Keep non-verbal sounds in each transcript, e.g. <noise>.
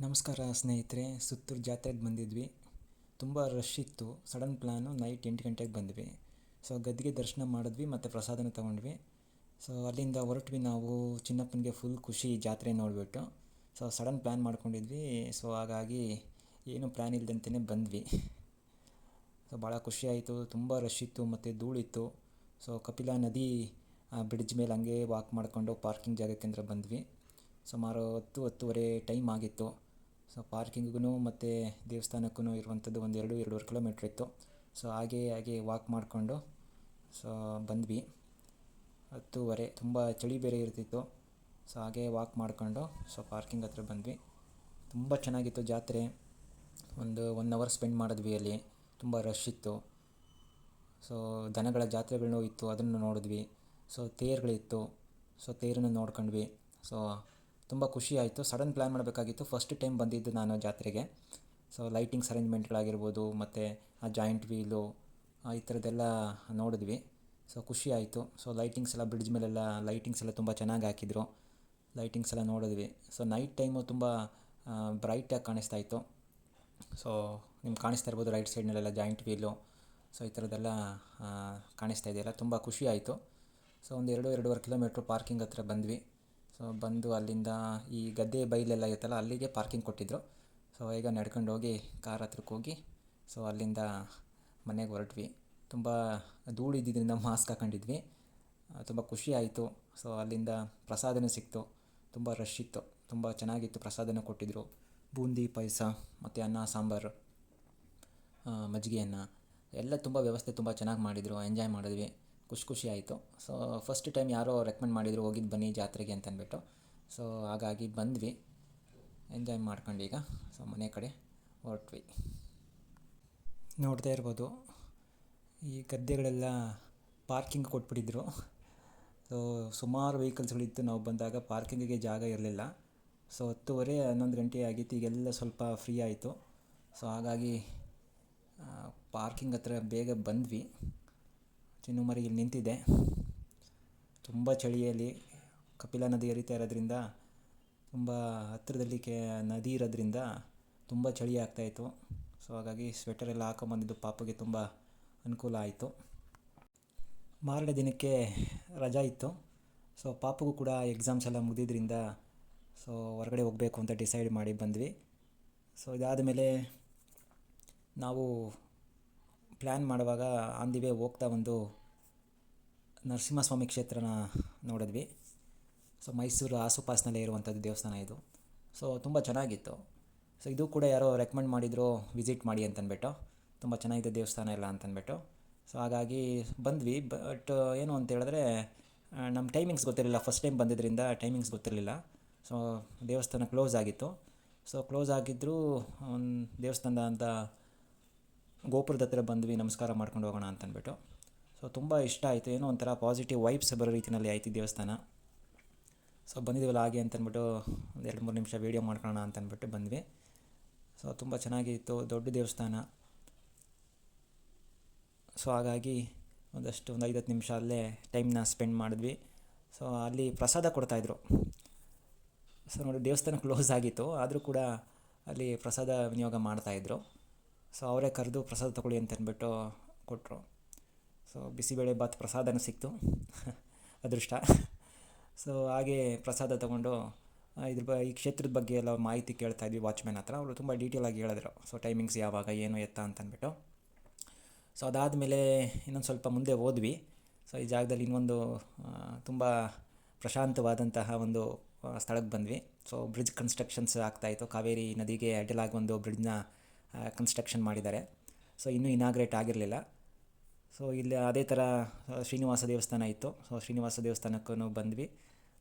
ನಮಸ್ಕಾರ ಸ್ನೇಹಿತರೆ, ಸುತ್ತೂರು ಜಾತ್ರೆಗೆ ಬಂದಿದ್ವಿ. ತುಂಬ ರಶ್ ಇತ್ತು. ಸಡನ್ ಪ್ಲ್ಯಾನು ನೈಟ್ ಎಂಟು ಗಂಟೆಗೆ ಬಂದ್ವಿ. ಸೊ ಗದ್ದಿಗೆ ದರ್ಶನ ಮಾಡಿದ್ವಿ ಮತ್ತು ಪ್ರಸಾದನ ತೊಗೊಂಡ್ವಿ. ಸೊ ಅಲ್ಲಿಂದ ಹೊರಟ್ವಿ ನಾವು, ಚಿನ್ನಪ್ಪನಿಗೆ ಫುಲ್ ಖುಷಿ ಜಾತ್ರೆ ನೋಡಿಬಿಟ್ಟು. ಸೊ ಸಡನ್ ಪ್ಲ್ಯಾನ್ ಮಾಡ್ಕೊಂಡಿದ್ವಿ. ಸೊ ಹಾಗಾಗಿ ಏನು ಪ್ಲ್ಯಾನ್ ಇಲ್ಲದಂತೆಯೇ ಬಂದ್ವಿ. ಸೊ ಭಾಳ ಖುಷಿಯಾಯಿತು ತುಂಬ ರಶ್ ಇತ್ತು ಮತ್ತು ಧೂಳಿತ್ತು. ಸೊ ಕಪಿಲಾ ನದಿ ಬ್ರಿಡ್ಜ್ ಮೇಲೆ ಹಂಗೆ ವಾಕ್ ಮಾಡಿಕೊಂಡು ಪಾರ್ಕಿಂಗ್ ಜಾಗಕ್ಕೆ ಅಂದ್ರೆ ಬಂದ್ವಿ. ಸುಮಾರು ಹತ್ತು ಹತ್ತುವರೆ ಟೈಮ್ ಆಗಿತ್ತು. ಸೊ ಪಾರ್ಕಿಂಗಿಗೂ ಮತ್ತು ದೇವಸ್ಥಾನಕ್ಕೂ ಇರುವಂಥದ್ದು ಒಂದು ಎರಡು, ಎರಡೂವರೆ ಕಿಲೋಮೀಟ್ರ್ ಇತ್ತು. ಸೊ ಹಾಗೆ ಹಾಗೆ ವಾಕ್ ಮಾಡಿಕೊಂಡು ಸೊ ಬಂದ್ವಿ. ಹತ್ತುವರೆ, ತುಂಬ ಚಳಿ ಬೇರೆ ಇರ್ತಿತ್ತು. ಸೊ ಹಾಗೆ ವಾಕ್ ಮಾಡಿಕೊಂಡು ಸೊ ಪಾರ್ಕಿಂಗ್ ಹತ್ರ ಬಂದ್ವಿ. ತುಂಬ ಚೆನ್ನಾಗಿತ್ತು ಜಾತ್ರೆ. ಒಂದು ಒನ್ ಅವರ್ ಸ್ಪೆಂಡ್ ಮಾಡಿದ್ವಿ ಅಲ್ಲಿ. ತುಂಬ ರಶ್ ಇತ್ತು. ಸೊ ದನಗಳ ಜಾತ್ರೆಗಳನ್ನೂ ಇತ್ತು. ಅದನ್ನು ನೋಡಿದ್ವಿ. ಸೊ ತೇರುಗಳಿತ್ತು. ಸೊ ತೇರನ್ನು ನೋಡ್ಕೊಂಡ್ವಿ. ಸೊ ತುಂಬ ಖುಷಿ ಆಯಿತು. ಸಡನ್ ಪ್ಲ್ಯಾನ್ ಮಾಡಬೇಕಾಗಿತ್ತು. ಫಸ್ಟ್ ಟೈಮ್ ಬಂದಿದ್ದು ನಾನು ಜಾತ್ರೆಗೆ. ಸೊ ಲೈಟಿಂಗ್ಸ್ ಅರೇಂಜ್ಮೆಂಟ್ಗಳಾಗಿರ್ಬೋದು ಮತ್ತು ಆ ಜಾಯಿಂಟ್ ವೀಲು ಈ ಥರದ್ದೆಲ್ಲ ನೋಡಿದ್ವಿ. ಸೊ ಖುಷಿ ಆಯಿತು. ಸೊ ಲೈಟಿಂಗ್ಸ್ ಎಲ್ಲ ಬ್ರಿಡ್ಜ್ ಮೇಲೆಲ್ಲ ಲೈಟಿಂಗ್ಸ್ ಎಲ್ಲ ತುಂಬ ಚೆನ್ನಾಗಿ ಹಾಕಿದ್ರು. ಲೈಟಿಂಗ್ಸ್ ಎಲ್ಲ ನೋಡಿದ್ವಿ. ಸೊ ನೈಟ್ ಟೈಮು ತುಂಬ ಬ್ರೈಟಾಗಿ ಕಾಣಿಸ್ತಾ ಇತ್ತು. ಸೊ ನಿಮ್ಗೆ ಕಾಣಿಸ್ತಾ ಇರ್ಬೋದು ರೈಟ್ ಸೈಡ್ನಲ್ಲೆಲ್ಲ ಜಾಯಿಂಟ್ ವೀಲು ಸೊ ಈ ಥರದ್ದೆಲ್ಲ ಕಾಣಿಸ್ತಾ ಇದೆಯಲ್ಲ ತುಂಬ ಖುಷಿ ಆಯಿತು. ಸೊ ಒಂದು ಎರಡು, ಎರಡೂವರೆ ಕಿಲೋಮೀಟ್ರ್ ಪಾರ್ಕಿಂಗ್ ಹತ್ರ ಬಂದ್ವಿ. ಸೊ ಬಂದು ಅಲ್ಲಿಂದ ಈ ಗದ್ದೆ ಬೈಲೆಲ್ಲ ಇರುತ್ತಲ್ಲ ಅಲ್ಲಿಗೆ ಪಾರ್ಕಿಂಗ್ ಕೊಟ್ಟಿದ್ದರು ಸೊ ಈಗ ನಡ್ಕೊಂಡು ಹೋಗಿ ಕಾರ್ ಹತ್ರಕ್ಕೆ ಹೋಗಿ ಸೊ ಅಲ್ಲಿಂದ ಮನೆಗೆ ಹೊರಟ್ವಿ. ತುಂಬ ಧೂಳು ಇದ್ದಿದ್ದರಿಂದ ಮಾಸ್ಕ್ ಹಾಕೊಂಡಿದ್ವಿ. ತುಂಬ ಖುಷಿ ಆಯಿತು. ಸೊ ಅಲ್ಲಿಂದ ಪ್ರಸಾದನೂ ಸಿಕ್ತು. ತುಂಬ ರಶ್ ಇತ್ತು. ತುಂಬ ಚೆನ್ನಾಗಿತ್ತು ಪ್ರಸಾದನೂ ಕೊಟ್ಟಿದ್ದರು ಬೂಂದಿ, ಪಾಯಸ, ಮತ್ತು ಅನ್ನ, ಸಾಂಬಾರು ಮಜ್ಜಿಗೆ ಅನ್ನ ಎಲ್ಲ ತುಂಬ ವ್ಯವಸ್ಥೆ ತುಂಬ ಚೆನ್ನಾಗಿ ಮಾಡಿದರು. ಎಂಜಾಯ್ ಮಾಡಿದ್ವಿ. ಖುಷಿ ಖುಷಿ ಆಯಿತು. ಸೊ ಫಸ್ಟ್ ಟೈಮ್ ಯಾರೋ ರೆಕಮೆಂಡ್ ಮಾಡಿದರು ಹೋಗಿದ್ದು ಬನ್ನಿ ಜಾತ್ರೆಗೆ ಅಂತ ಅಂದ್ಬಿಟ್ಟು ಸೊ ಹಾಗಾಗಿ ಬಂದ್ವಿ. ಎಂಜಾಯ್ ಮಾಡ್ಕೊಂಡು ಈಗ. ಸೊ ಮನೆ ಕಡೆ ಹೊರಟ್ವಿ. ನೋಡ್ತಾ ಇರ್ಬೋದು. ಈ ಗದ್ದೆಗಳೆಲ್ಲ ಪಾರ್ಕಿಂಗ್ ಕೊಟ್ಬಿಟ್ಟಿದ್ರು. ಸೊ ಸುಮಾರು ವೆಹಿಕಲ್ಸ್ಗಳಿತ್ತು ನಾವು ಬಂದಾಗ ಪಾರ್ಕಿಂಗಿಗೆ ಜಾಗ ಇರಲಿಲ್ಲ. ಸೊ ಹತ್ತುವರೆ, ಹನ್ನೊಂದು ಗಂಟೆ ಆಗಿತ್ತು. ಈಗೆಲ್ಲ ಸ್ವಲ್ಪ ಫ್ರೀ ಆಯಿತು. ಸೊ ಹಾಗಾಗಿ ಪಾರ್ಕಿಂಗ್ ಹತ್ರ ಬೇಗ ಬಂದ್ವಿ. ಚಿನ್ನುಮರಿ ಇಲ್ಲಿ ನಿಂತಿದೆ. ತುಂಬ ಚಳಿಯಲ್ಲಿ ಕಪಿಲ ನದಿ ಹರಿತಾ ಇರೋದ್ರಿಂದ, ತುಂಬ ಹತ್ತಿರದಲ್ಲಿ ಕೆ, ನದಿ ಇರೋದ್ರಿಂದ ತುಂಬ ಚಳಿ ಆಗ್ತಾಯಿತ್ತು ಸೊ ಹಾಗಾಗಿ ಸ್ವೆಟರ್ ಎಲ್ಲ ಹಾಕೊಂಬಂದಿದ್ದು ಪಾಪಗೆ ತುಂಬ ಅನುಕೂಲ ಆಯಿತು. ಮಾರನೇ ದಿನಕ್ಕೆ ರಜಾ ಇತ್ತು. ಸೊ ಪಾಪಗೂ ಕೂಡ ಎಕ್ಸಾಮ್ಸ್ ಎಲ್ಲ ಮುಗಿದಿದ್ದರಿಂದ ಸೊ ಹೊರಗಡೆ ಹೋಗಬೇಕು ಅಂತ ಡಿಸೈಡ್ ಮಾಡಿ ಬಂದ್ವಿ. ಸೊ ಇದಾದ ಮೇಲೆ ನಾವು ಪ್ಲ್ಯಾನ್ ಮಾಡುವಾಗ ಆನ್ ದಿ ವೇ ಹೋಗ್ತಾ ಒಂದು ನರಸಿಂಹಸ್ವಾಮಿ ಕ್ಷೇತ್ರನ ನೋಡಿದ್ವಿ. ಸೊ ಮೈಸೂರು ಆಸುಪಾಸಿನಲ್ಲೇ ಇರುವಂಥದ್ದು ದೇವಸ್ಥಾನ ಇದು. ಸೊ ತುಂಬ ಚೆನ್ನಾಗಿತ್ತು. ಸೊ ಇದು ಕೂಡ ಯಾರೋ ರೆಕಮೆಂಡ್ ಮಾಡಿದರು ವಿಸಿಟ್ ಮಾಡಿ ಅಂತಂದ್ಬಿಟ್ಟು ತುಂಬ ಚೆನ್ನಾಗಿದೆ ದೇವಸ್ಥಾನ ಎಲ್ಲ ಅಂತಂದ್ಬಿಟ್ಟು ಸೊ ಹಾಗಾಗಿ ಬಂದ್ವಿ. ಬಟ್ ಏನು ಅಂತ ಹೇಳಿದ್ರೆ ನಮ್ಮ ಟೈಮಿಂಗ್ಸ್ ಗೊತ್ತಿರಲಿಲ್ಲ. ಫಸ್ಟ್ ಟೈಮ್ ಬಂದಿದ್ದರಿಂದ ಟೈಮಿಂಗ್ಸ್ ಗೊತ್ತಿರಲಿಲ್ಲ. ಸೊ ದೇವಸ್ಥಾನ ಕ್ಲೋಸ್ ಆಗಿತ್ತು. ಸೊ ಕ್ಲೋಸ್ ಆಗಿದ್ದರೂ ದೇವಸ್ಥಾನದ ಅಂತ ಗೋಪುರದ ಹತ್ರ ಬಂದ್ವಿ, ನಮಸ್ಕಾರ ಮಾಡ್ಕೊಂಡು ಹೋಗೋಣ ಅಂತಂದ್ಬಿಟ್ಟು. ಸೊ ತುಂಬ ಇಷ್ಟ ಆಯಿತು. ಏನೋ ಒಂಥರ ಪಾಸಿಟಿವ್ ವೈಬ್ಸ್ ಬರೋ ರೀತಿಯಲ್ಲಿ ಆಯ್ತು ದೇವಸ್ಥಾನ. ಸೊ ಬಂದಿದ್ದೀವಲ್ಲ ಹಾಗೆ ಅಂತಂದ್ಬಿಟ್ಟು ಒಂದು ಎರಡು ಮೂರು ನಿಮಿಷ ವೀಡಿಯೋ ಮಾಡ್ಕೊಳ್ಳೋಣ ಅಂತಂದ್ಬಿಟ್ಟು ಬಂದ್ವಿ. ಸೊ ತುಂಬ ಚೆನ್ನಾಗಿತ್ತು. ದೊಡ್ಡ ದೇವಸ್ಥಾನ. ಸೊ ಹಾಗಾಗಿ ಒಂದಷ್ಟು ಒಂದು ಐದು ಹತ್ತು ನಿಮಿಷ ಅಲ್ಲೇ ಟೈಮ್ನ ಸ್ಪೆಂಡ್ ಮಾಡಿದ್ವಿ. ಸೊ ಅಲ್ಲಿ ಪ್ರಸಾದ ಕೊಡ್ತಾಯಿದ್ರು ಸೊ ನೋಡಿ ದೇವಸ್ಥಾನ <laughs> ಕ್ಲೋಸ್ ಆಗಿತ್ತು. ಆದರೂ ಕೂಡ ಅಲ್ಲಿ ಪ್ರಸಾದ ವಿನಿಯೋಗ ಮಾಡ್ತಾಯಿದ್ರು ಸೊ ಅವರೇ ಕರೆದು ಪ್ರಸಾದ ತಗೊಳ್ಳಿ ಅಂತ ಅಂದ್ಬಿಟ್ಟು ಕೊಟ್ಟರು ಸೊ ಬಿಸಿಬೇಳೆ ಬಾತ್ ಪ್ರಸಾದನೂ ಸಿಕ್ತು. <laughs> ಅದೃಷ್ಟ. ಸೊ ಹಾಗೆ ಪ್ರಸಾದ ತಗೊಂಡು ಇದ್ರ ಬ, ಈ ಕ್ಷೇತ್ರದ ಬಗ್ಗೆ ಎಲ್ಲ ಮಾಹಿತಿ ಕೇಳ್ತಾ ಇದ್ವಿ ವಾಚ್ಮ್ಯಾನ್ ಹತ್ರ. ಅವರು ತುಂಬ ಡೀಟೇಲಾಗಿ ಹೇಳಿದ್ರು. ಸೊ ಟೈಮಿಂಗ್ಸ್ ಯಾವಾಗ, ಏನು ಎತ್ತ ಅಂತಂದ್ಬಿಟ್ಟು ಸೊ ಅದಾದಮೇಲೆ ಇನ್ನೊಂದು ಸ್ವಲ್ಪ ಮುಂದೆ ಹೋದ್ವಿ. ಸೊ ಈ ಜಾಗದಲ್ಲಿ ಇನ್ನೊಂದು ತುಂಬ ಪ್ರಶಾಂತವಾದಂತಹ ಒಂದು ಸ್ಥಳಕ್ಕೆ ಬಂದ್ವಿ. ಸೊ ಬ್ರಿಡ್ಜ್ ಕನ್ಸ್ಟ್ರಕ್ಷನ್ಸ್ ಆಗ್ತಾಯಿತ್ತು ಕಾವೇರಿ ನದಿಗೆ ಅಡ್ಡಲಾಗಿ ಒಂದು ಬ್ರಿಡ್ಜ್ನ ಕನ್ಸ್ಟ್ರಕ್ಷನ್ ಮಾಡಿದ್ದಾರೆ. ಸೊ ಇನ್ನೂ ಇನಾಗ್ರೇಟ್ ಆಗಿರಲಿಲ್ಲ. ಸೊ ಇಲ್ಲಿ ಅದೇ ಥರ ಶ್ರೀನಿವಾಸ ದೇವಸ್ಥಾನ ಇತ್ತು. ಸೊ ಶ್ರೀನಿವಾಸ ದೇವಸ್ಥಾನಕ್ಕೂ ಬಂದ್ವಿ.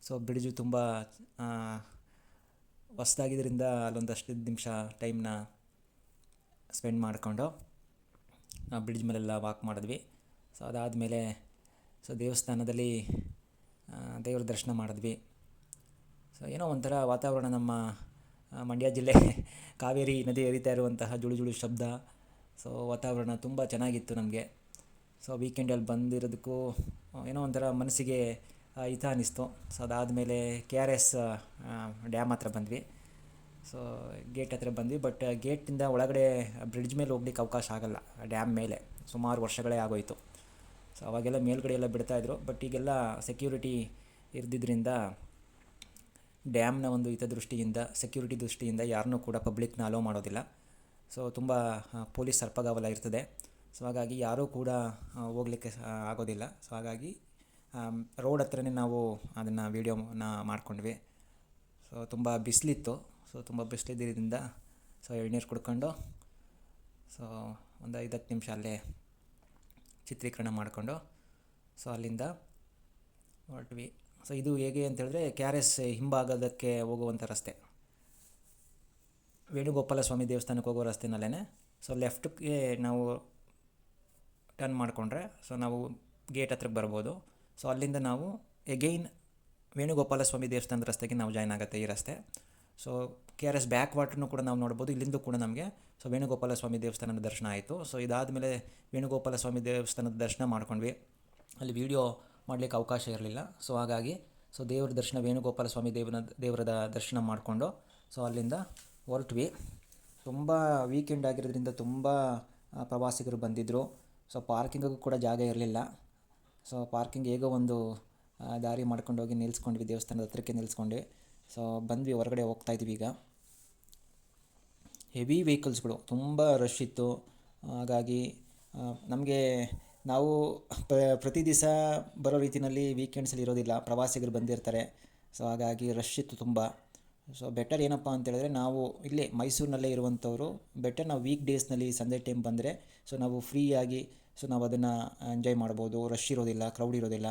ಸೊ ಬ್ರಿಡ್ಜು ತುಂಬ ಹೊಸದಾಗಿದ್ದರಿಂದ ಅಲ್ಲೊಂದಷ್ಟು ನಿಮಿಷ ಟೈಮ್ನ ಸ್ಪೆಂಡ್ ಮಾಡಿಕೊಂಡು ಬ್ರಿಡ್ಜ್ ಮೇಲೆಲ್ಲ ವಾಕ್ ಮಾಡಿದ್ವಿ. ಸೊ ಅದಾದಮೇಲೆ ಸೊ ದೇವಸ್ಥಾನದಲ್ಲಿ ದೇವರ ದರ್ಶನ ಮಾಡಿದ್ವಿ. ಸೊ ಏನೋ ಒಂಥರ ವಾತಾವರಣ ನಮ್ಮ ಮಂಡ್ಯ ಜಿಲ್ಲೆ ಕಾವೇರಿ ನದಿ ಹರಿತಾ ಇರುವಂತಹ ಜುಳು ಜುಳು ಶಬ್ದ ಸೊ ವಾತಾವರಣ ತುಂಬ ಚೆನ್ನಾಗಿತ್ತು ನಮಗೆ. ಸೊ ವೀಕೆಂಡಲ್ಲಿ ಬಂದಿರೋದಕ್ಕೂ, ಏನೋ ಒಂಥರ ಮನಸ್ಸಿಗೆ ಹಿತ ಅನ್ನಿಸ್ತು. ಸೊ ಅದಾದಮೇಲೆ ಕೆ ಆರ್ ಎಸ್ ಡ್ಯಾಮ್ ಹತ್ರ ಬಂದ್ವಿ. ಸೊ ಗೇಟ್ ಹತ್ರ ಬಂದ್ವಿ ಬಟ್ ಗೇಟಿಂದ ಒಳಗಡೆ ಬ್ರಿಡ್ಜ್ ಮೇಲೆ ಹೋಗ್ಲಿಕ್ಕೆ ಅವಕಾಶ ಆಗಲ್ಲ, ಡ್ಯಾಮ್ ಮೇಲೆ. ಸುಮಾರು ವರ್ಷಗಳೇ ಆಗೋಯಿತು. ಸೊ ಅವಾಗೆಲ್ಲ ಮೇಲ್ಗಡೆ ಎಲ್ಲ ಬಿಡ್ತಾಯಿದ್ರು ಬಟ್ ಈಗೆಲ್ಲ ಸೆಕ್ಯೂರಿಟಿ ಇರ್ದಿದ್ರಿಂದ ಡ್ಯಾಮ್ನ ಒಂದು ಹಿತದೃಷ್ಟಿಯಿಂದ ಸೆಕ್ಯೂರಿಟಿ ದೃಷ್ಟಿಯಿಂದ ಯಾರನ್ನೂ ಕೂಡ ಪಬ್ಲಿಕ್ನ ಅಲೋ ಮಾಡೋದಿಲ್ಲ. ಸೊ ತುಂಬ ಪೊಲೀಸ್ ಸರ್ಪಗಾವಲ ಇರ್ತದೆ. ಸೊ ಹಾಗಾಗಿ ಯಾರೂ ಕೂಡ ಹೋಗ್ಲಿಕ್ಕೆ ಆಗೋದಿಲ್ಲ. ಸೊ ಹಾಗಾಗಿ ರೋಡ್ ಹತ್ರನೇ ನಾವು ಅದನ್ನು ವೀಡಿಯೋನ ಮಾಡ್ಕೊಂಡ್ವಿ. ಸೊ ತುಂಬ ಬಿಸಿಲಿತ್ತು. ಸೊ ತುಂಬ ಬಿಸಿಲಿದ್ದರಿಂದ, ಸೊ, ಎಳ್ನೀರು ಕುಡ್ಕೊಂಡು, ಸೊ, ಒಂದು ಐದತ್ತು ನಿಮಿಷ ಅಲ್ಲೇ ಚಿತ್ರೀಕರಣ ಮಾಡಿಕೊಂಡು, ಸೊ, ಅಲ್ಲಿಂದ ಹೊರಟ್ವಿ. ಸೊ ಇದು ಹೇಗೆ ಅಂತ ಹೇಳಿದ್ರೆ ಕೆ ಆರ್ ಎಸ್ ಹಿಂಭಾಗದಕ್ಕೆ ಹೋಗುವಂಥ ರಸ್ತೆ. ವೇಣುಗೋಪಾಲ ಸ್ವಾಮಿ ದೇವಸ್ಥಾನಕ್ಕೆ ಹೋಗೋ ರಸ್ತೆನಲ್ಲೇ ಸೊ ಲೆಫ್ಟ್ಗೆ ನಾವು ಟರ್ನ್ ಮಾಡಿಕೊಂಡ್ರೆ ಸೊ ನಾವು ಗೇಟ್ ಹತ್ರಕ್ಕೆ ಬರ್ಬೋದು. ಸೊ ಅಲ್ಲಿಂದ ನಾವು ಎಗೈನ್ ವೇಣುಗೋಪಾಲ ಸ್ವಾಮಿ ದೇವಸ್ಥಾನದ ರಸ್ತೆಗೆ ನಾವು ಜಾಯ್ನ್ ಆಗುತ್ತೆ ಈ ರಸ್ತೆ. So K R S back ವಾಟ್ರನ್ನು ಕೂಡ ನಾವು ನೋಡ್ಬೋದು. ಇಲ್ಲಿಂದ ಕೂಡ ನಮಗೆ ಸೊ ವೇಣುಗೋಪಾಲ ಸ್ವಾಮಿ ದೇವಸ್ಥಾನದ ದರ್ಶನ ಆಯಿತು. ಸೊ ಇದಾದಮೇಲೆ ವೇಣುಗೋಪಾಲ ಸ್ವಾಮಿ ದೇವಸ್ಥಾನದ ದರ್ಶನ ಮಾಡ್ಕೊಂಡ್ವಿ. ಅಲ್ಲಿ ವೀಡಿಯೋ ಮಾಡಲಿಕ್ಕೆ ಅವಕಾಶ ಇರಲಿಲ್ಲ. ಸೊ ಹಾಗಾಗಿ ಸೊ ದೇವ್ರ ದರ್ಶನ, ವೇಣುಗೋಪಾಲ ಸ್ವಾಮಿ ದೇವನ, ದೇವರದ ದರ್ಶನ ಮಾಡಿಕೊಂಡು ಸೊ ಅಲ್ಲಿಂದ ಹೊರಟ್ವಿ. ತುಂಬ ವೀಕೆಂಡ್ ಆಗಿರೋದ್ರಿಂದ ತುಂಬ ಪ್ರವಾಸಿಗರು ಬಂದಿದ್ದರು ಸೊ ಪಾರ್ಕಿಂಗಿಗೂ ಕೂಡ ಜಾಗ ಇರಲಿಲ್ಲ. ಸೊ ಪಾರ್ಕಿಂಗ್ ಹೇಗೋ ಒಂದು ದಾರಿ ಮಾಡ್ಕೊಂಡು ಹೋಗಿ ನಿಲ್ಸ್ಕೊಂಡ್ವಿ, ದೇವಸ್ಥಾನದ ಹತ್ರಕ್ಕೆ ನಿಲ್ಸ್ಕೊಂಡ್ವಿ. ಸೊ ಬಂದ್ವಿ, ಹೊರಗಡೆ ಹೋಗ್ತಾ ಇದ್ವಿ ಈಗ. ಹೆವಿ ವೆಹಿಕಲ್ಸ್ಗಳು ತುಂಬ ರಶ್ ಇತ್ತು. ಹಾಗಾಗಿ ನಮಗೆ ನಾವು ಪ್ರತಿ ದಿವಸ ಬರೋ ರೀತಿಯಲ್ಲಿ ವೀಕೆಂಡ್ಸಲ್ಲಿ ಇರೋದಿಲ್ಲ. ಪ್ರವಾಸಿಗರು ಬಂದಿರ್ತಾರೆ. ಸೊ ಹಾಗಾಗಿ ರಶ್ ಇತ್ತು ತುಂಬ. ಸೊ ಬೆಟರ್ ಏನಪ್ಪ ಅಂತೇಳಿದ್ರೆ ನಾವು ಇಲ್ಲೇ ಮೈಸೂರಿನಲ್ಲೇ ಇರುವಂಥವರು ಬೆಟರ್ ನಾವು ವೀಕ್ ಡೇಸ್ನಲ್ಲಿ ಸಂಜೆ ಟೈಮ್ ಬಂದರೆ ಸೊ ನಾವು ಫ್ರೀಯಾಗಿ ಸೊ ನಾವು ಅದನ್ನು ಎಂಜಾಯ್ ಮಾಡ್ಬೋದು. ರಶ್ ಇರೋದಿಲ್ಲ ಕ್ರೌಡ್ ಇರೋದಿಲ್ಲ.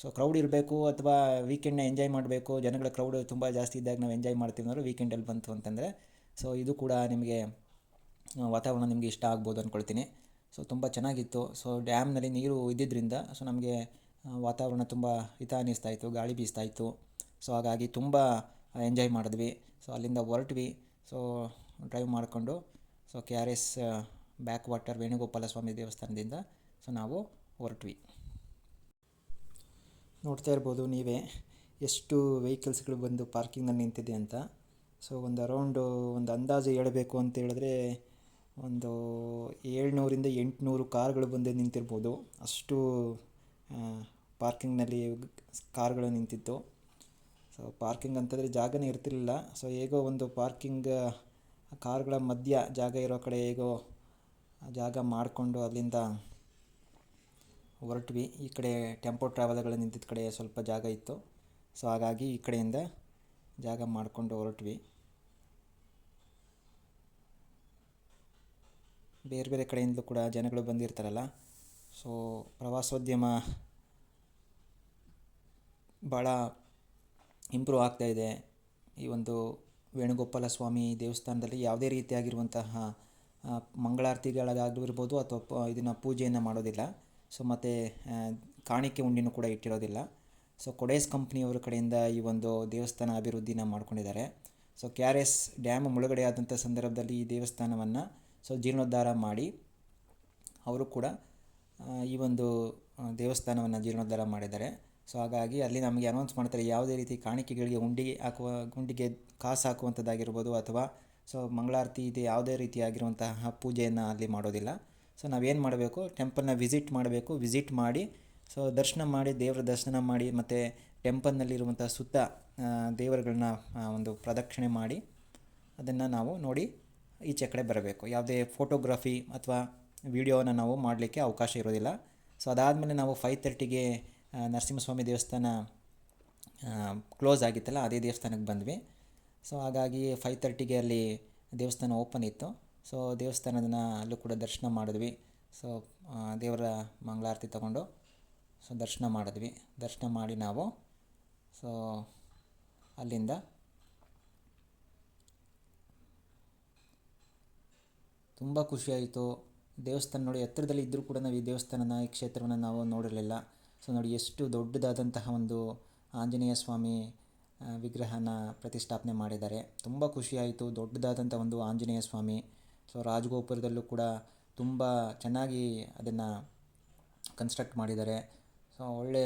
ಸೊ ಕ್ರೌಡ್ ಇರಬೇಕು ಅಥವಾ ವೀಕೆಂಡ್ನ ಎಂಜಾಯ್ ಮಾಡಬೇಕು, ಜನಗಳ ಕ್ರೌಡ್ ತುಂಬ ಜಾಸ್ತಿ ಇದ್ದಾಗ ನಾವು ಎಂಜಾಯ್ ಮಾಡ್ತೀವಿ ಅಂದ್ರೆ ವೀಕೆಂಡಲ್ಲಿ ಬಂತು ಅಂತಂದರೆ ಸೊ ಇದು ಕೂಡ ನಿಮಗೆ, ವಾತಾವರಣ ನಿಮಗೆ ಇಷ್ಟ ಆಗ್ಬೋದು ಅಂದ್ಕೊಳ್ತೀನಿ ಸೊ ತುಂಬ ಚೆನ್ನಾಗಿತ್ತು. ಸೊ ಡ್ಯಾಮ್ನಲ್ಲಿ ನೀರು ಇದ್ದಿದ್ದರಿಂದ ಸೊ ನಮಗೆ ವಾತಾವರಣ ತುಂಬ ಹಿತ ಅನ್ನಿಸ್ತಾ ಇತ್ತು, ಗಾಳಿ ಬೀಸ್ತಾ ಇತ್ತು. ಸೊ ಹಾಗಾಗಿ ತುಂಬ ಎಂಜಾಯ್ ಮಾಡಿದ್ವಿ. ಸೊ ಅಲ್ಲಿಂದ ಹೊರಟ್ವಿ. ಸೊ ಡ್ರೈವ್ ಮಾಡಿಕೊಂಡು so K R S back water Venugopala Swamy ದೇವಸ್ಥಾನದಿಂದ ಸೊ ನಾವು ಹೊರಟ್ವಿ. ನೋಡ್ತಾ ಇರ್ಬೋದು ನೀವೇ, ಎಷ್ಟು ವೆಹಿಕಲ್ಸ್ಗಳು ಬಂದು ಪಾರ್ಕಿಂಗಲ್ಲಿ ನಿಂತಿದೆ ಅಂತ. ಸೊ ಒಂದು ಅರೌಂಡು ಒಂದು ಅಂದಾಜು ಹೇಳಬೇಕು ಅಂತ ಹೇಳಿದ್ರೆ ಒಂದು ಏಳ್ನೂರಿಂದ ಎಂಟುನೂರು ಕಾರ್ಗಳು ಬಂದು ನಿಂತಿರ್ಬೋದು. ಅಷ್ಟು ಪಾರ್ಕಿಂಗ್ನಲ್ಲಿ ಕಾರ್ಗಳು ನಿಂತಿತ್ತು. ಸೊ, ಪಾರ್ಕಿಂಗ್ ಅಂತಂದರೆ ಜಾಗನೇ ಇರ್ತಿರಲಿಲ್ಲ. ಸೊ, ಹೇಗೋ ಒಂದು ಪಾರ್ಕಿಂಗ್, ಕಾರ್ಗಳ ಮಧ್ಯ ಜಾಗ ಇರೋ ಕಡೆ ಹೇಗೋ ಜಾಗ ಮಾಡಿಕೊಂಡು ಅಲ್ಲಿಂದ ಹೊರಟ್ವಿ. ಈ ಕಡೆ ಟೆಂಪೋ ಟ್ರಾವೆಲ್ಗಳು ನಿಂತಿದ್ದ ಕಡೆ ಸ್ವಲ್ಪ ಜಾಗ ಇತ್ತು. ಸೊ, ಹಾಗಾಗಿ ಈ ಕಡೆಯಿಂದ ಜಾಗ ಮಾಡಿಕೊಂಡು ಹೊರಟ್ವಿ. ಬೇರೆ ಬೇರೆ ಕಡೆಯಿಂದಲೂ ಕೂಡ ಜನಗಳು ಬಂದಿರ್ತಾರಲ್ಲ. ಸೊ ಪ್ರವಾಸೋದ್ಯಮ ಭಾಳ ಇಂಪ್ರೂವ್ ಆಗ್ತಾ ಇದೆ. ಈ ಒಂದು ವೇಣುಗೋಪಾಲ ಸ್ವಾಮಿ ದೇವಸ್ಥಾನದಲ್ಲಿ ಯಾವುದೇ ರೀತಿಯಾಗಿರುವಂತಹ ಮಂಗಳಾರತಿಗಳಾಗಿರ್ಬೋದು ಅಥವಾ ಇದನ್ನು ಪೂಜೆಯನ್ನು ಮಾಡೋದಿಲ್ಲ. ಸೊ ಮತ್ತು ಕಾಣಿಕೆ ಉಂಡಿನೂ ಕೂಡ ಇಟ್ಟಿರೋದಿಲ್ಲ. ಸೊ ಕೊಡೇಸ್ ಕಂಪ್ನಿಯವರ ಕಡೆಯಿಂದ ಈ ಒಂದು ದೇವಸ್ಥಾನ ಅಭಿವೃದ್ಧಿನ ಮಾಡ್ಕೊಂಡಿದ್ದಾರೆ. So K R S dam ಮುಳುಗಡೆ ಆದಂಥ ಸಂದರ್ಭದಲ್ಲಿ ಈ ದೇವಸ್ಥಾನವನ್ನು ಸೊ ಜೀರ್ಣೋದ್ಧಾರ ಮಾಡಿ ಅವರು ಕೂಡ ಈ ಒಂದು ದೇವಸ್ಥಾನವನ್ನು ಜೀರ್ಣೋದ್ಧಾರ ಮಾಡಿದ್ದಾರೆ. ಸೊ ಹಾಗಾಗಿ ಅಲ್ಲಿ ನಮಗೆ ಅನೌನ್ಸ್ ಮಾಡ್ತಾರೆ ಯಾವುದೇ ರೀತಿ ಕಾಣಿಕೆಗಳಿಗೆ ಉಂಡಿ ಹಾಕುವ, ಗುಂಡಿಗೆ ಕಾಸು ಹಾಕುವಂಥದ್ದಾಗಿರ್ಬೋದು ಅಥವಾ ಸೊ ಮಂಗಳಾರತಿ ಇದೆ ಯಾವುದೇ ರೀತಿಯಾಗಿರುವಂತಹ ಪೂಜೆಯನ್ನು ಅಲ್ಲಿ ಮಾಡೋದಿಲ್ಲ. ಸೊ ನಾವೇನು ಮಾಡಬೇಕು ಟೆಂಪಲ್ನ ವಿಸಿಟ್ ಮಾಡಬೇಕು. ವಿಸಿಟ್ ಮಾಡಿ, ಸೊ ದರ್ಶನ ಮಾಡಿ, ದೇವರ ದರ್ಶನ ಮಾಡಿ, ಮತ್ತು ಟೆಂಪಲ್ನಲ್ಲಿರುವಂಥ ಸುತ್ತ ದೇವರುಗಳನ್ನ ಒಂದು ಪ್ರದಕ್ಷಿಣೆ ಮಾಡಿ ಅದನ್ನು ನಾವು ನೋಡಿ ಈಚೆ ಕಡೆ ಬರಬೇಕು. ಯಾವುದೇ ಫೋಟೋಗ್ರಫಿ ಅಥವಾ ವಿಡಿಯೋನ ನಾವು ಮಾಡಲಿಕ್ಕೆ ಅವಕಾಶ ಇರೋದಿಲ್ಲ ಸೊ ಅದಾದಮೇಲೆ ನಾವು ಫೈವ್ ತರ್ಟಿಗೆ ನರಸಿಂಹಸ್ವಾಮಿ ದೇವಸ್ಥಾನ ಕ್ಲೋಸ್ ಆಗಿತ್ತಲ್ಲ, ಅದೇ ದೇವಸ್ಥಾನಕ್ಕೆ ಬಂದ್ವಿ. ಸೊ ಹಾಗಾಗಿ ಫೈವ್ ತರ್ಟಿಗೆ ಅಲ್ಲಿ ದೇವಸ್ಥಾನ ಓಪನ್ ಇತ್ತು. ಸೊ ದೇವಸ್ಥಾನದನ್ನ ಅಲ್ಲೂ ಕೂಡ ದರ್ಶನ ಮಾಡಿದ್ವಿ. ಸೊ ದೇವರ ಮಂಗಳಾರತಿ ತಗೊಂಡು ಸೊ ದರ್ಶನ ಮಾಡಿದ್ವಿ. ದರ್ಶನ ಮಾಡಿ ನಾವು ಸೊ ಅಲ್ಲಿಂದ ತುಂಬ ಖುಷಿಯಾಯಿತು ದೇವಸ್ಥಾನ ನೋಡಿ ಎತ್ತರದಲ್ಲಿ ಇದ್ದರೂ ಕೂಡ ನಾವು ಈ ದೇವಸ್ಥಾನನ, ಈ ಕ್ಷೇತ್ರವನ್ನು ನಾವು ನೋಡಿರಲಿಲ್ಲ. ಸೊ ನೋಡಿ, ಎಷ್ಟು ದೊಡ್ಡದಾದಂತಹ ಒಂದು ಆಂಜನೇಯ ಸ್ವಾಮಿ ವಿಗ್ರಹನ ಪ್ರತಿಷ್ಠಾಪನೆ ಮಾಡಿದ್ದಾರೆ. ತುಂಬ ಖುಷಿಯಾಯಿತು ದೊಡ್ಡದಾದಂಥ ಒಂದು ಆಂಜನೇಯ ಸ್ವಾಮಿ. ಸೊ ರಾಜಗೋಪುರದಲ್ಲೂ ಕೂಡ ತುಂಬ ಚೆನ್ನಾಗಿ ಅದನ್ನು ಕನ್ಸ್ಟ್ರಕ್ಟ್ ಮಾಡಿದ್ದಾರೆ. ಸೊ ಒಳ್ಳೆ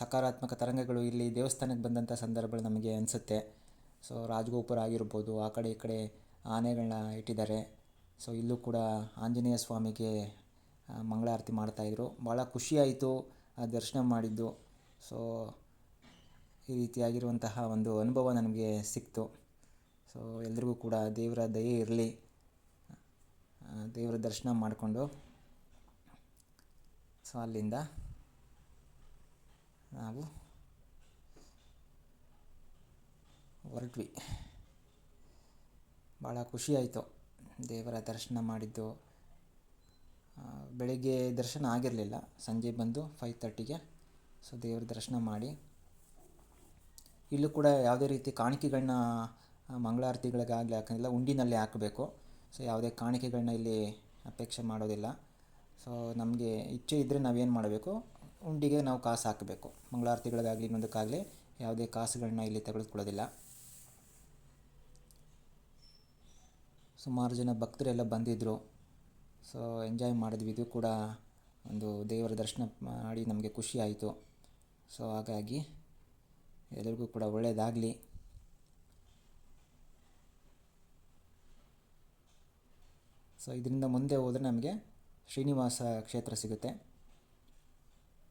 ಸಕಾರಾತ್ಮಕ ತರಂಗಗಳು ಇಲ್ಲಿ ದೇವಸ್ಥಾನಕ್ಕೆ ಬಂದಂಥ ಸಂದರ್ಭಗಳು ನಮಗೆ ಅನಿಸುತ್ತೆ. ಸೊ ರಾಜಗೋಪುರ ಆಗಿರ್ಬೋದು, ಆ ಕಡೆ ಈ ಕಡೆ ಆನೆಗಳನ್ನ ಇಟ್ಟಿದ್ದಾರೆ. ಸೊ ಇಲ್ಲೂ ಕೂಡ ಆಂಜನೇಯ ಸ್ವಾಮಿಗೆ ಮಂಗಳಾರತಿ ಮಾಡ್ತಾಯಿದ್ರು ಭಾಳ ಖುಷಿಯಾಯಿತು ದರ್ಶನ ಮಾಡಿದ್ದು. ಸೊ ಈ ರೀತಿಯಾಗಿರುವಂತಹ ಒಂದು ಅನುಭವ ನನಗೆ ಸಿಕ್ತು. ಸೊ ಎಲ್ರಿಗೂ ಕೂಡ ದೇವರ ದಯೆ ಇರಲಿ. ದೇವರ ದರ್ಶನ ಮಾಡಿಕೊಂಡು, ಸೊ, ಅಲ್ಲಿಂದ ನಾವು ಹೊರಟ್ವಿ. ಭಾಳ ಖುಷಿಯಾಯಿತು ದೇವರ ದರ್ಶನ ಮಾಡಿದ್ದು. ಬೆಳಿಗ್ಗೆ ದರ್ಶನ ಆಗಿರಲಿಲ್ಲ. ಸಂಜೆ ಬಂದು ಫೈವ್ ತರ್ಟಿಗೆ ಸೊ ದೇವ್ರ ದರ್ಶನ ಮಾಡಿ. ಇಲ್ಲೂ ಕೂಡ ಯಾವುದೇ ರೀತಿ ಕಾಣಿಕೆಗಳನ್ನ ಮಂಗಳಾರತಿಗಳಿಗಾಗಲಿ ಹಾಕೋದಿಲ್ಲ ಉಂಡಿನಲ್ಲಿ ಹಾಕಬೇಕು. ಸೊ ಯಾವುದೇ ಕಾಣಿಕೆಗಳನ್ನ ಇಲ್ಲಿ ಅಪೇಕ್ಷೆ ಮಾಡೋದಿಲ್ಲ. ಸೊ ನಮಗೆ ಇಚ್ಛೆ ಇದ್ದರೆ ನಾವೇನು ಮಾಡಬೇಕು? ಉಂಡಿಗೆ ನಾವು ಕಾಸು ಹಾಕಬೇಕು. ಮಂಗಳಾರತಿಗಳಿಗಾಗಲಿ ಇನ್ನೊಂದಕ್ಕಾಗಲಿ ಯಾವುದೇ ಕಾಸುಗಳನ್ನ ಇಲ್ಲಿ ತೆಗೆದುಕೊಳ್ಳೋದಿಲ್ಲ. ಸುಮಾರು ಜನ ಭಕ್ತರೆಲ್ಲ ಬಂದಿದ್ದರು ಸೊ ಎಂಜಾಯ್ ಮಾಡಿದ್ವಿ. ಇದು ಕೂಡ ಒಂದು ದೇವರ ದರ್ಶನ ಮಾಡಿ ನಮಗೆ ಖುಷಿ ಆಯಿತು. ಸೊ ಹಾಗಾಗಿ ಎಲ್ಲರಿಗೂ ಕೂಡ ಒಳ್ಳೆಯದಾಗಲಿ ಸೊ ಇದರಿಂದ ಮುಂದೆ ಹೋದರೆ ನಮಗೆ ಶ್ರೀನಿವಾಸ ಕ್ಷೇತ್ರ ಸಿಗುತ್ತೆ.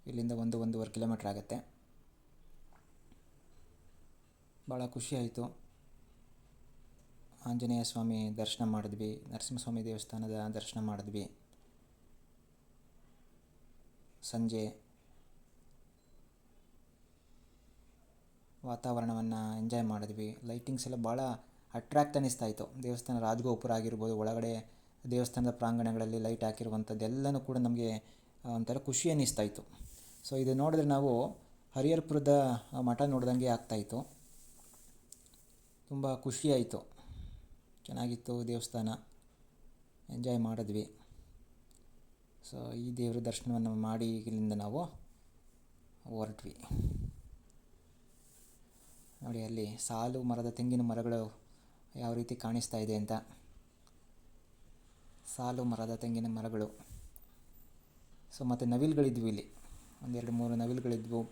ಇಲ್ಲಿಂದ ಒಂದು ಒಂದೂವರೆ ಕಿಲೋಮೀಟ್ರ್ ಆಗುತ್ತೆ. ಭಾಳ ಖುಷಿ ಆಯಿತು. ಆಂಜನೇಯ ಸ್ವಾಮಿ ದರ್ಶನ ಮಾಡಿದ್ವಿ, ನರಸಿಂಹಸ್ವಾಮಿ ದೇವಸ್ಥಾನದ ದರ್ಶನ ಮಾಡಿದ್ವಿ. ಸಂಜೆ ವಾತಾವರಣವನ್ನು ಎಂಜಾಯ್ ಮಾಡಿದ್ವಿ. ಲೈಟಿಂಗ್ಸ್ ಎಲ್ಲ ಭಾಳ ಅಟ್ರ್ಯಾಕ್ಟ್ ಇತ್ತು. ದೇವಸ್ಥಾನ ರಾಜಗೋಪುರ ಆಗಿರ್ಬೋದು, ಒಳಗಡೆ ದೇವಸ್ಥಾನದ ಪ್ರಾಂಗಣಗಳಲ್ಲಿ ಲೈಟ್ ಹಾಕಿರುವಂಥದ್ದೆಲ್ಲನೂ ಕೂಡ ನಮಗೆ ಒಂಥರ ಖುಷಿ ಇತ್ತು. ಸೊ ಇದು ನೋಡಿದ್ರೆ ನಾವು ಹರಿಹರಪುರದ ಮಠ ನೋಡಿದಂಗೆ ಆಗ್ತಾಯಿತ್ತು ತುಂಬ ಖುಷಿಯಾಯಿತು ಚೆನ್ನಾಗಿತ್ತು ದೇವಸ್ಥಾನ. ಎಂಜಾಯ್ ಮಾಡಿದ್ವಿ. ಸೊ ಈ ದೇವರ ದರ್ಶನವನ್ನು ಮಾಡಿ ಇಲ್ಲಿಂದ ನಾವು ಹೊರಟ್ವಿ. ನೋಡಿ, ಅಲ್ಲಿ ಸಾಲು ಮರದ ತೆಂಗಿನ ಮರಗಳು ಯಾವ ರೀತಿ ಕಾಣಿಸ್ತಾ ಇದೆ ಅಂತ. ಸಾಲು ಮರದ ತೆಂಗಿನ ಮರಗಳು. ಸೊ ಮತ್ತು ನವಿಲುಗಳಿದ್ವು ಇಲ್ಲಿ. ಒಂದೆರಡು ಮೂರು ನವಿಲುಗಳಿದ್ವು.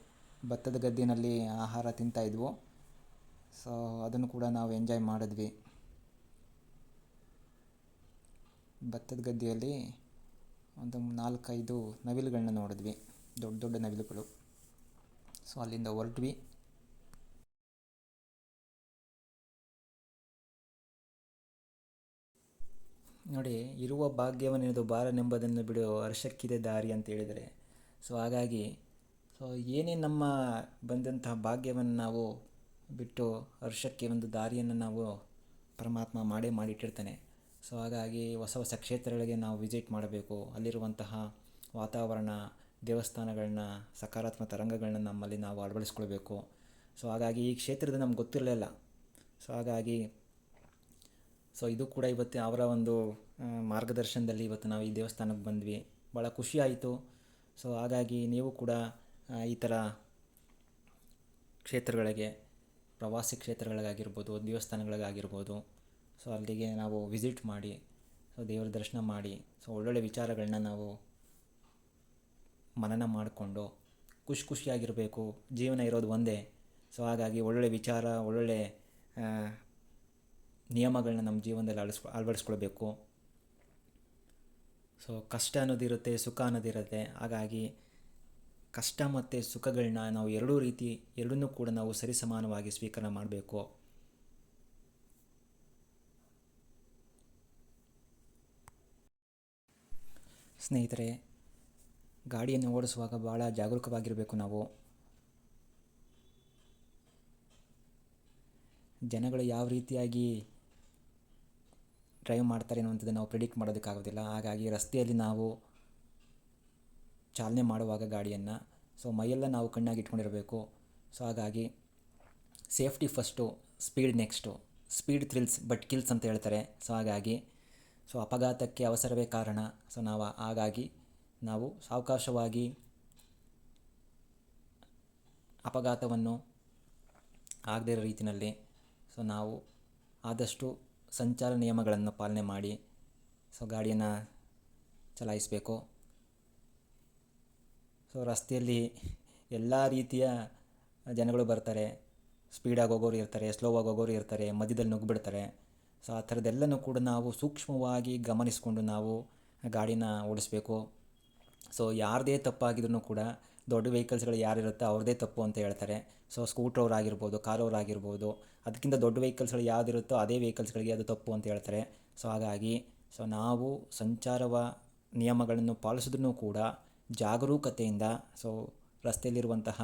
ಭತ್ತದ ಗದ್ದೆನಲ್ಲಿ ಆಹಾರ ತಿಂತಾಯಿದ್ವು ಸೊ ಅದನ್ನು ಕೂಡ ನಾವು ಎಂಜಾಯ್ ಮಾಡಿದ್ವಿ. ಭತ್ತದ ಗದ್ದೆಯಲ್ಲಿ ಒಂದು ನಾಲ್ಕೈದು ನವಿಲುಗಳನ್ನ ನೋಡಿದ್ವಿ. ದೊಡ್ಡ ದೊಡ್ಡ ನವಿಲುಗಳು. ಸೊ ಅಲ್ಲಿಂದ ಹೊರಟ್ವಿ. ನೋಡಿ, ಇರುವ ಭಾಗ್ಯವನ್ನೆದು ಬಾರನೆಂಬುದನ್ನು ಬಿಡು ಹರ್ಷಕ್ಕಿದೆ ದಾರಿ ಅಂತ ಹೇಳಿದರೆ. ಸೊ ಹಾಗಾಗಿ ಸೊ ಏನೇ ನಮ್ಮ ಬಂದಂತಹ ಭಾಗ್ಯವನ್ನು ನಾವು ಬಿಟ್ಟು ಹರ್ಷಕ್ಕೆ ಒಂದು ದಾರಿಯನ್ನು ನಾವು ಪರಮಾತ್ಮ ಮಾಡೇ ಮಾಡಿಟ್ಟಿರ್ತಾನೆ. ಸೊ ಹಾಗಾಗಿ ಹೊಸ ಹೊಸ ಕ್ಷೇತ್ರಗಳಿಗೆ ನಾವು ವಿಸಿಟ್ ಮಾಡಬೇಕು. ಅಲ್ಲಿರುವಂತಹ ವಾತಾವರಣ, ದೇವಸ್ಥಾನಗಳನ್ನ, ಸಕಾರಾತ್ಮಕ ತರಂಗಗಳನ್ನ ನಮ್ಮಲ್ಲಿ ನಾವು ಅಳವಡಿಸ್ಕೊಳ್ಬೇಕು. ಸೊ ಹಾಗಾಗಿ ಈ ಕ್ಷೇತ್ರದ ನಮ್ಗೆ ಗೊತ್ತಿರಲಿಲ್ಲ. ಸೊ ಹಾಗಾಗಿ ಸೊ ಇದು ಕೂಡ ಇವತ್ತು ಅವರ ಒಂದು ಮಾರ್ಗದರ್ಶನದಲ್ಲಿ ಇವತ್ತು ನಾವು ಈ ದೇವಸ್ಥಾನಕ್ಕೆ ಬಂದ್ವಿ. ಭಾಳ ಖುಷಿ ಆಯಿತು. ಸೊ ಹಾಗಾಗಿ ನೀವು ಕೂಡ ಈ ಥರ ಕ್ಷೇತ್ರಗಳಿಗೆ, ಪ್ರವಾಸಿ ಕ್ಷೇತ್ರಗಳಿಗಾಗಿರ್ಬೋದು, ದೇವಸ್ಥಾನಗಳಿಗಾಗಿರ್ಬೋದು ಸೊ ಅಲ್ಲಿಗೆ ನಾವು ವಿಸಿಟ್ ಮಾಡಿ, ಸೊ ದೇವರ ದರ್ಶನ ಮಾಡಿ, ಸೊ ಒಳ್ಳೊಳ್ಳೆ ವಿಚಾರಗಳನ್ನ ನಾವು ಮನನ ಮಾಡಿಕೊಂಡು ಖುಷಿ ಖುಷಿಯಾಗಿರಬೇಕು, ಜೀವನ ಇರೋದು ಒಂದೇ. ಸೊ ಹಾಗಾಗಿ ಒಳ್ಳೊಳ್ಳೆ ವಿಚಾರ, ಒಳ್ಳೊಳ್ಳೆ ನಿಯಮಗಳನ್ನ ನಮ್ಮ ಜೀವನದಲ್ಲಿ ಅಳಿಸ್, ಅಳವಡಿಸ್ಕೊಳ್ಬೇಕು. ಸೊ ಕಷ್ಟ ಅನ್ನೋದಿರುತ್ತೆ, ಸುಖ ಅನ್ನೋದಿರುತ್ತೆ. ಹಾಗಾಗಿ ಕಷ್ಟ ಮತ್ತು ಸುಖಗಳನ್ನ ನಾವು ಎರಡೂ ರೀತಿ, ಎರಡನ್ನೂ ಕೂಡ ನಾವು ಸರಿಸಮಾನವಾಗಿ ಸ್ವೀಕಾರ ಮಾಡಬೇಕು. ಸ್ನೇಹಿತರೆ, ಗಾಡಿಯನ್ನು ಓಡಿಸುವಾಗ ಭಾಳ ಜಾಗರೂಕವಾಗಿರಬೇಕು ನಾವು. ಜನಗಳು ಯಾವ ರೀತಿಯಾಗಿ ಡ್ರೈವ್ ಮಾಡ್ತಾರೆ ಅನ್ನುವಂಥದ್ದು ನಾವು ಪ್ರಿಡಿಕ್ಟ್ ಮಾಡೋದಕ್ಕಾಗೋದಿಲ್ಲ. ಹಾಗಾಗಿ ರಸ್ತೆಯಲ್ಲಿ ನಾವು ಚಾಲನೆ ಮಾಡುವಾಗ ಗಾಡಿಯನ್ನು ಸೊ ಮೈಯೆಲ್ಲ ನಾವು ಕಣ್ಣಾಗಿ ಇಟ್ಕೊಂಡಿರಬೇಕು. ಸೊ ಹಾಗಾಗಿ safety first speed next speed thrills but kills ಅಂತ ಹೇಳ್ತಾರೆ. ಸೊ ಹಾಗಾಗಿ ಸೊ ಅಪಘಾತಕ್ಕೆ ಅವಸರವೇ ಕಾರಣ. ಸೊ ನಾವು ಹಾಗಾಗಿ ನಾವು ಸಾವಕಾಶವಾಗಿ ಅಪಘಾತವನ್ನು ಆಗದೇ ಇರೋ ರೀತಿಯಲ್ಲಿ ಸೊ ನಾವು ಆದಷ್ಟು ಸಂಚಾರ ನಿಯಮಗಳನ್ನು ಪಾಲನೆ ಮಾಡಿ ಸೊ ಗಾಡಿಯನ್ನು ಚಲಾಯಿಸಬೇಕು. ಸೊ ರಸ್ತೆಯಲ್ಲಿ ಎಲ್ಲ ರೀತಿಯ ಜನಗಳು ಬರ್ತಾರೆ. ಸ್ಪೀಡಾಗಿ ಹೋಗೋರು ಇರ್ತಾರೆ, ಸ್ಲೋವಾಗಿ ಹೋಗೋರು ಇರ್ತಾರೆ, ಮಧ್ಯದಲ್ಲಿ ನುಗ್ಗಿಬಿಡ್ತಾರೆ. ಸೊ ಆ ಥರದ್ದೆಲ್ಲನೂ ಕೂಡ ನಾವು ಸೂಕ್ಷ್ಮವಾಗಿ ಗಮನಿಸಿಕೊಂಡು ನಾವು ಗಾಡಿನ ಓಡಿಸ್ಬೇಕು. ಸೊ ಯಾರದೇ ತಪ್ಪಾಗಿದ್ರು ಕೂಡ ದೊಡ್ಡ ವೆಹಿಕಲ್ಸ್ಗಳು ಯಾರಿರುತ್ತೋ ಅವ್ರದೇ ತಪ್ಪು ಅಂತ ಹೇಳ್ತಾರೆ. ಸೊ ಸ್ಕೂಟ್ರವ್ರಾಗಿರ್ಬೋದು ಕಾರವ್ರಾಗಿರ್ಬೋದು ಅದಕ್ಕಿಂತ ದೊಡ್ಡ ವೆಹಿಕಲ್ಸ್ಗಳು ಯಾವುದಿರುತ್ತೋ ಅದೇ ವೆಹಿಕಲ್ಸ್ಗಳಿಗೆ ಅದು ತಪ್ಪು ಅಂತ ಹೇಳ್ತಾರೆ. ಸೊ ಹಾಗಾಗಿ, ಸೊ ನಾವು ಸಂಚಾರವ ನಿಯಮಗಳನ್ನು ಪಾಲಿಸಿದ್ರೂ ಕೂಡ ಜಾಗರೂಕತೆಯಿಂದ, ಸೊ ರಸ್ತೆಯಲ್ಲಿರುವಂತಹ,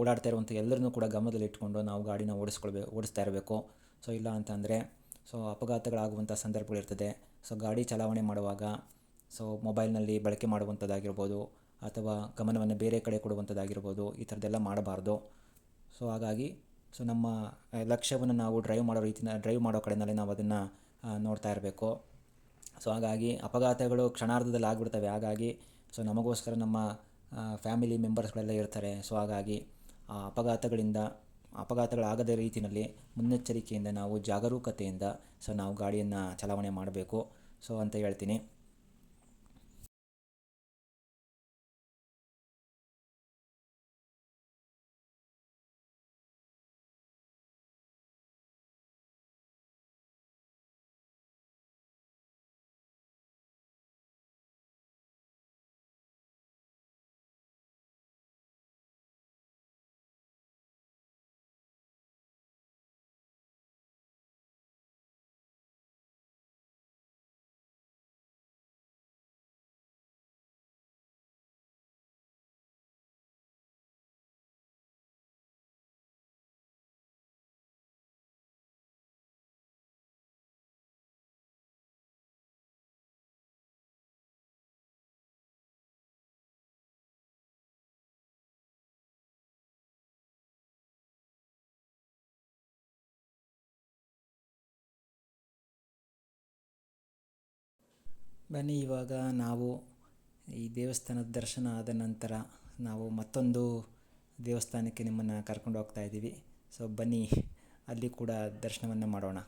ಓಡಾಡ್ತಾ ಇರುವಂಥ ಎಲ್ಲರನ್ನೂ ಕೂಡ ಗಮನದಲ್ಲಿಟ್ಕೊಂಡು ನಾವು ಗಾಡಿನ ಓಡಿಸ್ಕೊಳ್ಬೇಕು ಓಡಿಸ್ತಾ ಇರಬೇಕು. ಸೊ ಇಲ್ಲ ಅಂತಂದರೆ, ಸೊ ಅಪಘಾತಗಳಾಗುವಂಥ ಸಂದರ್ಭಗಳಿರ್ತದೆ. ಸೊ ಗಾಡಿ ಚಲಾವಣೆ ಮಾಡುವಾಗ, ಸೊ ಮೊಬೈಲ್ನಲ್ಲಿ ಬಳಕೆ ಮಾಡುವಂಥದ್ದಾಗಿರ್ಬೋದು, ಅಥವಾ ಗಮನವನ್ನು ಬೇರೆ ಕಡೆ ಕೊಡುವಂಥದ್ದಾಗಿರ್ಬೋದು, ಈ ಥರದ್ದೆಲ್ಲ ಮಾಡಬಾರ್ದು. ಸೊ ಹಾಗಾಗಿ, ಸೊ ನಮ್ಮ ಲಕ್ಷ್ಯವನ್ನು ನಾವು ಡ್ರೈವ್ ಮಾಡೋ ರೀತಿನ, ಡ್ರೈವ್ ಮಾಡೋ ಕಡೆಯಲ್ಲಿ ನಾವು ಅದನ್ನು ನೋಡ್ತಾ ಇರಬೇಕು. ಸೊ ಹಾಗಾಗಿ ಅಪಘಾತಗಳು ಕ್ಷಣಾರ್ಧದಲ್ಲಿ ಆಗಿಬಿಡ್ತವೆ. ಹಾಗಾಗಿ, ಸೊ ನಮಗೋಸ್ಕರ ನಮ್ಮ ಫ್ಯಾಮಿಲಿ ಮೆಂಬರ್ಸ್ಗಳೆಲ್ಲ ಇರ್ತಾರೆ. ಸೊ ಹಾಗಾಗಿ ಆ ಅಪಘಾತಗಳಿಂದ ಅಪಘಾತಗಳಾಗದ ರೀತಿಯಲ್ಲಿ ಮುನ್ನೆಚ್ಚರಿಕೆಯಿಂದ ನಾವು ಜಾಗರೂಕತೆಯಿಂದ ಸೊ ನಾವು ಗಾಡಿಯನ್ನು ಚಲಾವಣೆ ಮಾಡಬೇಕು. ಸೊ ಅಂತ ಹೇಳ್ತೀನಿ. ಬನ್ನಿ, ಇವಾಗ ನಾವು ಈ ದೇವಸ್ಥಾನದ ದರ್ಶನ ಆದ ನಂತರ ನಾವು ಮತ್ತೊಂದು ದೇವಸ್ಥಾನಕ್ಕೆ ನಿಮ್ಮನ್ನು ಕರ್ಕೊಂಡು ಹೋಗ್ತಾ ಇದ್ದೀವಿ. ಸೊ ಬನ್ನಿ, ಅಲ್ಲಿ ಕೂಡ ದರ್ಶನವನ್ನು ಮಾಡೋಣ ಮಾಡೋಣ.